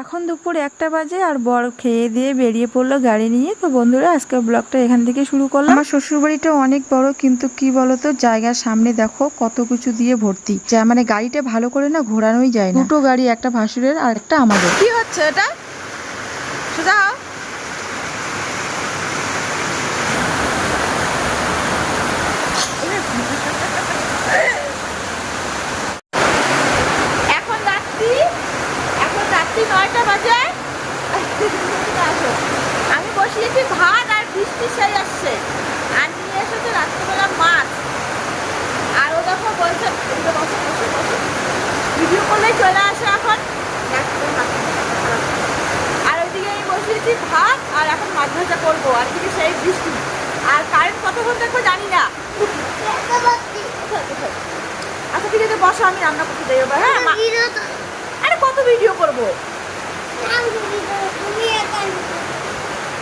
এখন দুপুর একটা বাজে আর বর খেয়ে দিয়ে বেরিয়ে পড়ল গাড়ি নিয়ে। তো বন্ধুরা আজকে ব্লগটা এখান থেকে শুরু করল আমার শ্বশুরবাড়িটা অনেক বড় কিন্তু কি বলতো জায়গার সামনে দেখো কত কিছু দিয়ে ভর্তি। যা মানে গাড়িটা ভালো করে না ঘোরানোই যায় না। দুটো গাড়ি একটা ভাসুরের আর একটা আমাদের। কি হচ্ছে এটা সোজা হও। এখন রাত্রি এখন রাত্রি নয়টা বাজে আসো। আমি বসিয়েছি ভাত আর বৃষ্টি সেই আসছে আর নিয়ে এসেছে রাত্রিবেলা মাছ আর ও দেখো বলছে এদিকে বসো বসো বসো ভিডিও করলেই চলে আসে এখন রাত্রিবেলা ভাত খাবে। আর ওইদিকে আমি বসিয়েছি ভাত আর এখন মাছ ভাজা করব আর এদিকে সেই বৃষ্টি আর কারেন্ট কতক্ষণ দেখব জানি না আচ্ছা বসো আমি রান্না করতে এবার হ্যাঁ আরে কত ভিডিও করব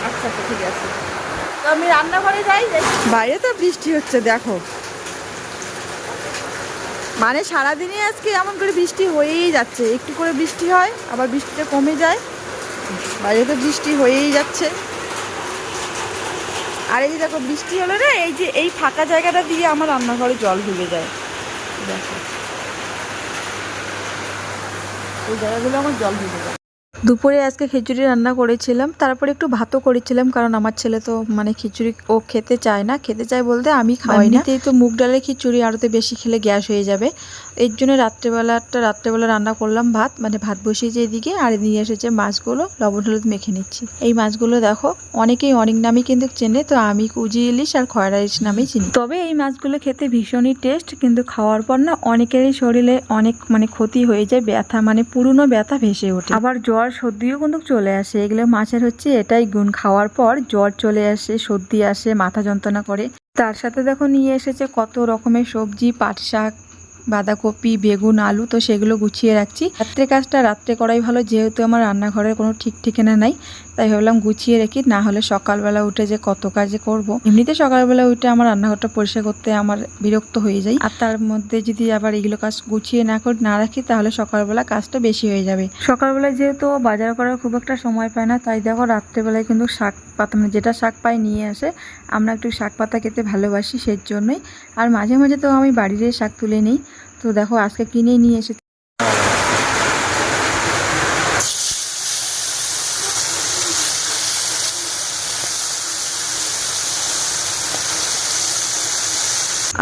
আচ্ছা আচ্ছা ঠিক আছে। তো আমি রান্নাঘরে যাই যাই। বাইরে তো বৃষ্টি হচ্ছে দেখো। মানে সারাদিনই আজকে এমন করে বৃষ্টি হয়েই যাচ্ছে। একটু করে বৃষ্টি হয় আবার বৃষ্টিটা কমে যায়। বাইরে তো বৃষ্টি হয়েই যাচ্ছে। আর এই যে দেখো বৃষ্টি হলে না এই যে এই ফাঁকা জায়গাটা দিয়ে আমার রান্নাঘরে জল ঢুকে যায়। দেখো। এই জায়গাগুলো আমার জল ঢুকে যায়। দুপুরে আজকে খিচুড়ি রান্না করেছিলাম তারপরে একটু ভাতও করেছিলাম কারণ আমার ছেলে তো মানে খিচুড়ি ও খেতে চায় না। খেতে চায় বলতে আমি খাওয়াই না। তো মুগ ডালের খিচুড়ি আরোতে বেশি খেলে গ্যাস হয়ে যাবে। এর জন্য রাত্রেবেলাটা রাত্রেবেলা রান্না করলাম ভাত মানে ভাত বসিয়েছে এদিকে আর নিয়ে এসেছে মাছগুলো লবণ হলুদ মেখে নিচ্ছি। এই মাছগুলো দেখো অনেকেই অনেক নামই কিন্তু চেনে তো আমি কুজি ইলিশ আর খয়রা ইলিশ নামেই চিনি। তবে এই মাছগুলো খেতে ভীষণই টেস্ট কিন্তু খাওয়ার পর না অনেকেরই শরীরে অনেক মানে ক্ষতি হয়ে যায় ব্যথা মানে পুরনো ব্যথা ভেসে ওঠে। আবার জ্বর সর্দিও কিন্তু চলে আসে। এগুলো মাছের হচ্ছে এটাই গুণ। খাওয়ার পর জ্বর চলে আসে, সর্দি আসে, মাথা যন্ত্রণা করে। তার সাথে দেখো নিয়ে এসেছে কত রকমের সবজি পাট শাক বাঁধাকপি, বেগুন, আলু তো সেগুলো গুছিয়ে রাখছি। রাত্রে কাজটা রাত্রে করাই ভালো, যেহেতু আমার রান্নাঘরের কোনো ঠিক ঠিকানা নাই, তাই ভাবলাম গুছিয়ে রেখি, না হলে সকালবেলা উঠে যে কত কাজে করব। এমনিতে সকালবেলা উঠে আমার রান্নাঘরটা পরিষ্কার করতে আমার বিরক্ত হয়ে যায় আর তার মধ্যে যদি আবার এগুলো কাজ গুছিয়ে না করে, না রাখি, তাহলে সকালবেলা কাজটা বেশি হয়ে যাবে। সকালবেলা যেহেতু বাজার করার খুব একটা সময় পায় না, তাই দেখো রাত্রেবেলায় কিন্তু শাক পাতা মানে যেটা শাক পাই নিয়ে আসে, আমরা একটু শাক পাতা খেতে ভালোবাসি সেই জন্যই আর মাঝে মাঝে তো আমি বাড়ির শাক তুলে নিই। তো দেখো আজকে কিনেই নিয়ে এসে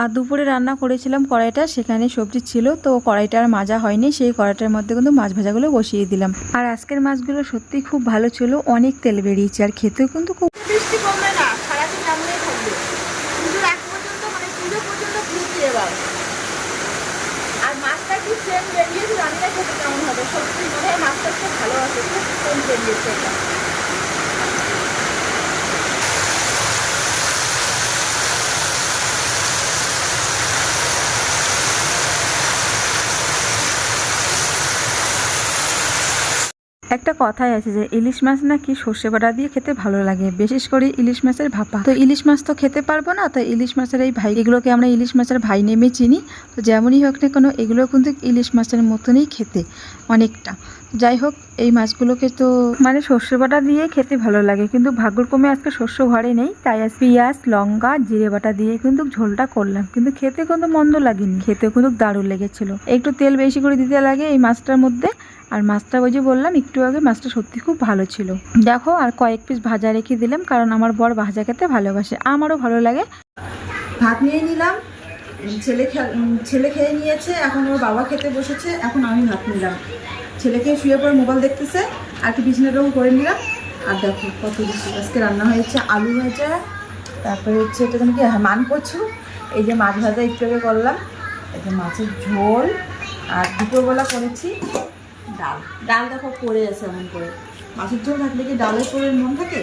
আর দুপুরে রান্না করেছিলাম কড়াইটা, সেখানে সবজি ছিল, তো কড়াইটা আর মাজা হয়নি, সেই কড়াইটার মধ্যে কিন্তু মাছ ভাজাগুলো বসিয়ে দিলাম। আর আজকের মাছগুলো সত্যি খুব ভালো ছিল, অনেক তেল বেরিয়েছে আর খেতেও কিন্তু খুব বৃষ্টি কমবে না, সারাদিন থাকবে। পর্যন্ত মানে পর্যন্ত বৃষ্টি এবার আর মাছটা কি সেম বেরিয়েছে জানি না খেতে কেমন হবে। সত্যি, মনে হয় মাছটা ভালো আছে, খুব সেম বেরিয়েছে এটা। একটা কথাই আছে যে ইলিশ মাছ নাকি সর্ষে বাটা দিয়ে খেতে ভালো লাগে, বিশেষ করে ইলিশ মাছের ভাপা। তো ইলিশ মাছ তো খেতে পারব না, তো ইলিশ মাছের এই ভাই, এগুলোকে আমরা ইলিশ মাছের ভাই নেমে চিনি। তো যেমনই হোক না কেন, এগুলো কিন্তু ইলিশ মাছের মতনই খেতে, অনেকটা। যাই হোক এই মাছগুলোকে তো মানে সর্ষে বাটা দিয়ে খেতে ভালো লাগে, কিন্তু ভাগ্যক্রমে আজকে শস্য ঘরে নেই, তাই আজ পেঁয়াজ, লঙ্কা, জিরে বাটা দিয়ে কিন্তু ঝোলটা করলাম, কিন্তু খেতে কিন্তু মন্দ লাগেনি, খেতে কিন্তু দারুণ লেগেছিল। একটু তেল বেশি করে দিতে লাগে এই মাছটার মধ্যে, আর মাছটা ওই যে বললাম, একটু আগে মাছটা সত্যি খুব ভালো ছিল। দেখো, আর কয়েক পিস ভাজা রেখে দিলাম, কারণ আমার বর ভাজা খেতে ভালোবাসে, আমারও ভালো লাগে। ভাত নিয়ে নিলাম, ছেলে ছেলে খেয়ে নিয়েছে, এখন ওর বাবা খেতে বসেছে, এখন আমি ভাত নিলাম। ছেলেকে শুয়ে পরে মোবাইল দেখতেছে আর কি বিছানাটাও করে নিলাম। আর দেখো কত কিছু। আজকে রান্না হয়েছে আলু ভাজা তারপরে হচ্ছে এটা যেন কি হ্যাঁ, মান করছ এই যে মাছ ভাজা একটু আগে করলাম। এই যে মাছের ঝোল আর দুপুরবেলা করেছি ডাল। ডাল দেখো পড়ে আছে এমন করে। মাছের ঝোল থাকলে কি ডালের পরে মন থাকে?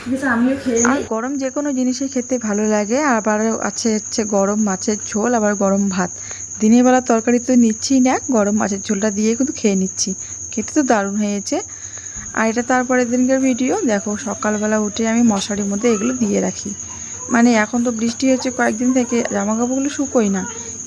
ঠিক আছে আমিও খেয়ে আর নিই। গরম যে কোনো জিনিসই খেতে ভালো লাগে। আবার আছে হচ্ছে গরম মাছের ঝোল আবার গরম ভাত। দিনের বেলা তরকারি তো নিচ্ছি না, গরম মাছের ঝোলটা দিয়ে কিন্তু খেয়ে নিচ্ছি। খেতে তো দারুণ হয়েছে। আর এটা তারপরের দিনকার ভিডিও দেখো সকালবেলা উঠে আমি মশারির মধ্যে এগুলো দিয়ে রাখি। মানে এখন তো বৃষ্টি হচ্ছে কয়েকদিন থেকে জামা কাপড়গুলো শুকোই না।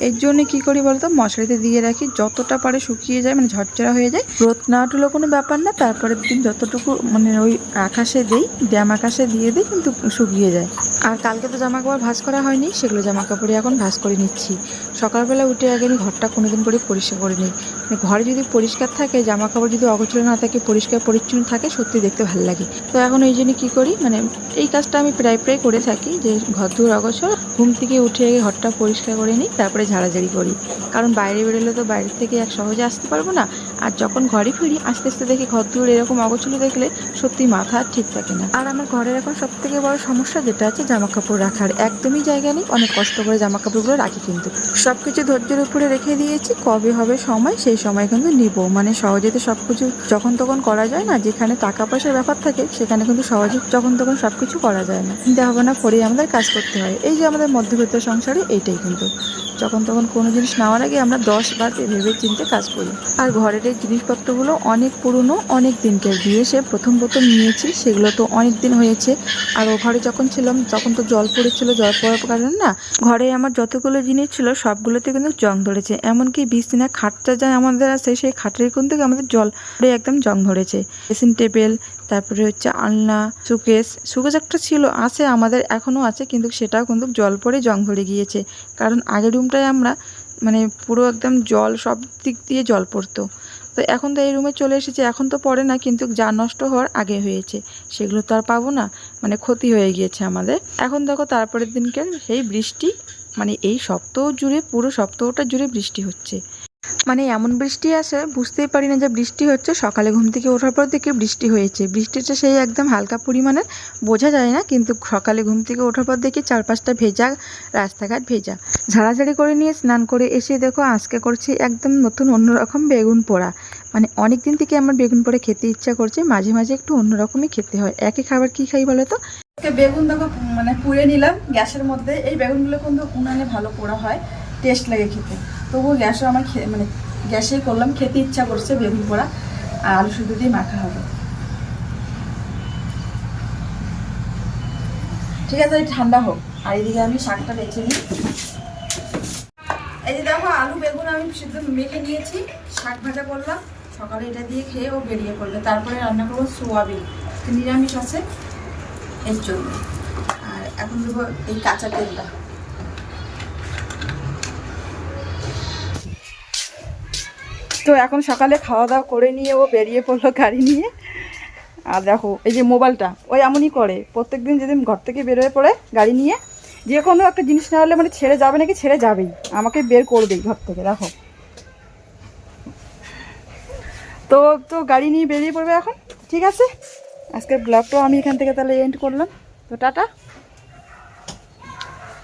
এর জন্য কি করি বলতো? মশারিতে দিয়ে রাখি, যতটা পারে শুকিয়ে যায় মানে ঝরঝরা হয়ে যায়। রোদ না উঠলেও কোনো ব্যাপার না, তারপরের দিন যতটুকু মানে ওই আকাশে দিই, ড্যাম আকাশে দিয়ে দিই, কিন্তু শুকিয়ে যায়। আর কালকে তো জামা কাপড় ভাঁজ করা হয়নি, সেগুলো জামা কাপড়ই এখন ভাঁজ করে নিচ্ছি। সকালবেলা উঠে আগে আমি ঘরটা কোনোদিন করে পরিষ্কার করে নিই। মানে ঘরে যদি পরিষ্কার থাকে জামা কাপড় যদি অগোছলো না থাকে, পরিষ্কার পরিচ্ছন্ন থাকে, সত্যি দেখতে ভালো লাগে। তো এখন এই জন্য কী করি মানে এই কাজটা আমি প্রায় প্রায় করে থাকি, যে ঘর ধুর অগোছল, ঘুম থেকে উঠে আগে ঘরটা পরিষ্কার করে নিই, তারপরে ঝাড়াঝাড়ি করি। কারণ বাইরে বেরোলে তো বাইরে থেকে এক সহজে আসতে পারব না। আর যখন ঘরে ফিরি, আস্তে আস্তে দেখি ঘর ধুর এরকম অগোছলো দেখলে সত্যি মাথা ঠিক থাকে না। আর আমার ঘরের এখন সব থেকে বড় সমস্যা যেটা আছে জামা কাপড় রাখার। একদমই জায়গা নেই, অনেক কষ্ট করে জামা কাপড়গুলো রাখি কিন্তু। সব কিছু ধৈর্যের উপরে রেখে দিয়েছি, কবে হবে সময়, সেই সময় কিন্তু নিব। মানে সহজে তো সব কিছু যখন তখন করা যায় না, যেখানে টাকা পয়সার ব্যাপার থাকে, সেখানে কিন্তু সহজে যখন তখন সব কিছু করা যায় না। চিন্তা ভাবনা করেই আমাদের কাজ করতে হয়। এই যে আমাদের মধ্যবিত্ত সংসারে, এইটাই কিন্তু। যখন তখন কোনো জিনিস নেওয়ার আগে আমরা দশ বার ভেবে চিনতে কাজ করি। আর ঘরের এই জিনিসপত্রগুলো অনেক পুরনো, অনেক দিনকের দিয়ে সে প্রথম প্রথম নিয়েছি, সেগুলো তো অনেক দিন হয়েছে। আর ও ঘরে যখন ছিলাম, তখন তো জল পড়েছিল, জল পড়ার কারণে না, ঘরে আমার যতগুলো জিনিস ছিল, সবগুলোতে কিন্তু জং ধরেছে। এমনকি বিছনা খাটটা যা আমাদের আছে, সেই খাটের কিন্তু আমাদের জল একদম জং ধরেছে। ড্রেসিং টেবিল তারপরে হচ্ছে আলনা সুকেস সুকেস একটা ছিল, আছে, আমাদের এখনও আছে, কিন্তু সেটাও কিন্তু জল পড়ে জং ধরে গিয়েছে। কারণ আগের রুমটায় আমরা মানে পুরো একদম জল সব দিক দিয়ে জল পড়তো। তো এখন তো এই রুমে চলে এসেছে, এখন তো পড়ে না, কিন্তু যা নষ্ট হওয়ার আগে হয়েছে। সেগুলো তো আর পাবো না মানে ক্ষতি হয়ে গিয়েছে আমাদের। এখন দেখো তারপরের দিনকে সেই বৃষ্টি মানে এই সপ্তাহ জুড়ে, পুরো সপ্তাহটা জুড়ে বৃষ্টি হচ্ছে। মানে এমন বৃষ্টি আসে বুঝতেই পারি না যে বৃষ্টি হচ্ছে। সকালে ঘুম থেকে ওঠার পর থেকে বৃষ্টি হয়েছে। বৃষ্টিটা সেই একদম হালকা পরিমাণের, বোঝা যায় না, কিন্তু সকালে ঘুম থেকে ওঠার পর দেখি চারপাশটা ভেজা, রাস্তাঘাট ভেজা। ঝাড়াঝাড়ি করে নিয়ে স্নান করে এসে দেখো, আজকে করছি একদম নতুন অন্যরকম বেগুন পোড়া। মানে অনেক দিন থেকে আমার বেগুন পোড়া খেতে ইচ্ছা করছে, মাঝে মাঝে একটু অন্যরকমই খেতে হয়। একই খাবার কি খাই বলো তো? বেগুন দেখো মানে পুড়ে নিলাম গ্যাসের মধ্যে। এই বেগুনগুলো কিন্তু উনানে ভালো পোড়া হয়, টেস্ট লাগে খেতে। তবুও গ্যাসও আমার মানে গ্যাসে করলাম, খেতে ইচ্ছা করছে বেগুন পোড়া আর আলু শুধু দিয়ে মাখা হবে। ঠিক আছে ঠান্ডা হোক। আর এদিকে আমি শাকটা বেছে নিই। এই যে দেখো, আলু, বেগুন আমি সিদ্ধ মেখে নিয়েছি, শাক ভাজা করলাম। সকালে এটা দিয়ে খেয়ে ও বেরিয়ে পড়ল। তারপরে রান্না করব সোয়াবিন। নিরামিষ আছে, এর জন্য। আর এখন দেবো এই কাঁচা তেলটা। তো এখন সকালে খাওয়া দাওয়া করে নিয়ে ও বেরিয়ে পড়ল গাড়ি নিয়ে। আর দেখো, এই যে মোবাইলটা ওই এমনই করে। প্রত্যেকদিন যেদিন ঘর থেকে বেরোয় পড়ে গাড়ি নিয়ে, যে কোনো একটা জিনিস না হলে মানে ছেড়ে যাবে নাকি ছেড়ে যাবেই। আমাকে বের করবেই ঘর থেকে, দেখো। তো তো গাড়ি নিয়ে বেরিয়ে পড়বে এখন, ঠিক আছে? আজকের ব্লগটাও আমি এখান থেকে তাহলে এন্ড করলাম। তো টাটা।